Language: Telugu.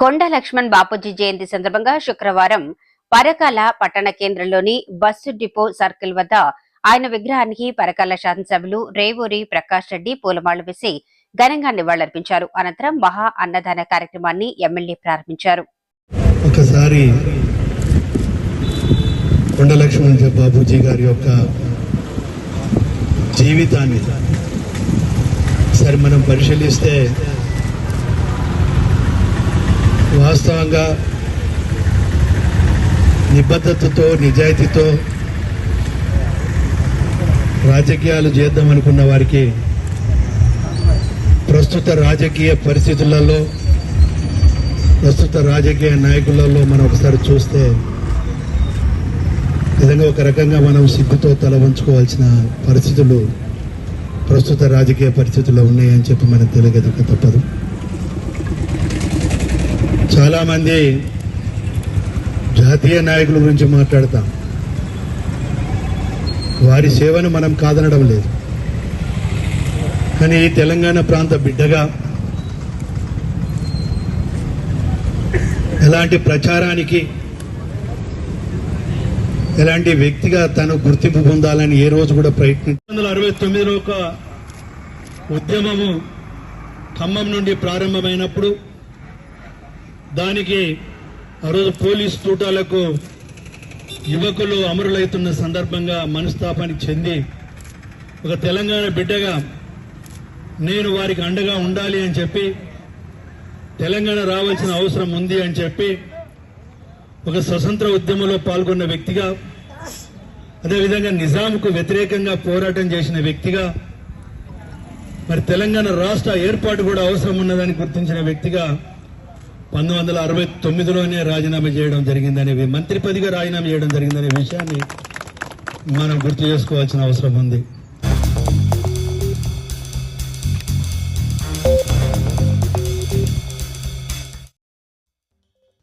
కొండ లక్ష్మణ్ బాపూజీ జయంతి సందర్భంగా శుక్రవారం పరకాల పట్టణ కేంద్రంలోని బస్సు డిపో సర్కిల్ వద్ద ఆయన విగ్రహానికి పరకాల శాసనసభ్యులు రేవూరి ప్రకాష్ రెడ్డి పూలమాళ్ళు వేసి ఘనంగా నివాళులర్పించారు. అనంతరం మహా అన్నదాన కార్యక్రమాన్ని ఎమ్మెల్యే ప్రారంభించారు. ఒకసారి బాబూజీ గారి యొక్క జీవితాన్ని సరే మనం పరిశీలిస్తే వాస్తవంగా నిబద్ధతతో నిజాయితీతో రాజకీయాలు చేద్దామనుకున్న వారికి ప్రస్తుత రాజకీయ పరిస్థితులలో ప్రస్తుత రాజకీయ నాయకులలో మనం ఒకసారి చూస్తే నిజంగా ఒక రకంగా మనం సిగ్గుతో తల వంచుకోవాల్సిన పరిస్థితులు ప్రస్తుత రాజకీయ పరిస్థితుల్లో ఉన్నాయని చెప్పి మనం తెలియదు తప్పదు. చాలామంది జాతీయ నాయకుల గురించి మాట్లాడతాం. వారి సేవను మనం కాదనడం లేదు. కానీ తెలంగాణ ప్రాంత బిడ్డగా ఎలాంటి ప్రచారానికి ఎలాంటి వ్యక్తిగా తను గుర్తింపు పొందాలని ఏ రోజు కూడా ప్రయత్నించి వందల అరవై తొమ్మిదిలో ఒక ఉద్యమము ఖమ్మం నుండి ప్రారంభమైనప్పుడు దానికి ఆ రోజు పోలీస్ తూటాలకు యువకులు అమరులవుతున్న సందర్భంగా మనస్తాపానికి చెంది ఒక తెలంగాణ బిడ్డగా నేను వారికి అండగా ఉండాలి అని చెప్పి తెలంగాణ రావాల్సిన అవసరం ఉంది అని చెప్పి ఒక స్వతంత్ర ఉద్యమంలో పాల్గొన్న వ్యక్తిగా అదేవిధంగా నిజాంకు వ్యతిరేకంగా పోరాటం చేసిన వ్యక్తిగా మరి తెలంగాణ రాష్ట్ర ఏర్పాటు కూడా అవసరం ఉన్నదని గుర్తించిన వ్యక్తిగా పంతొమ్మిది వందల అరవై తొమ్మిదిలోనే రాజీనామా చేయడం జరిగిందనే మంత్రి పదిగా రాజీనామా చేయడం జరిగిందనే విషయాన్ని మనం గుర్తు చేసుకోవాల్సిన అవసరం ఉంది.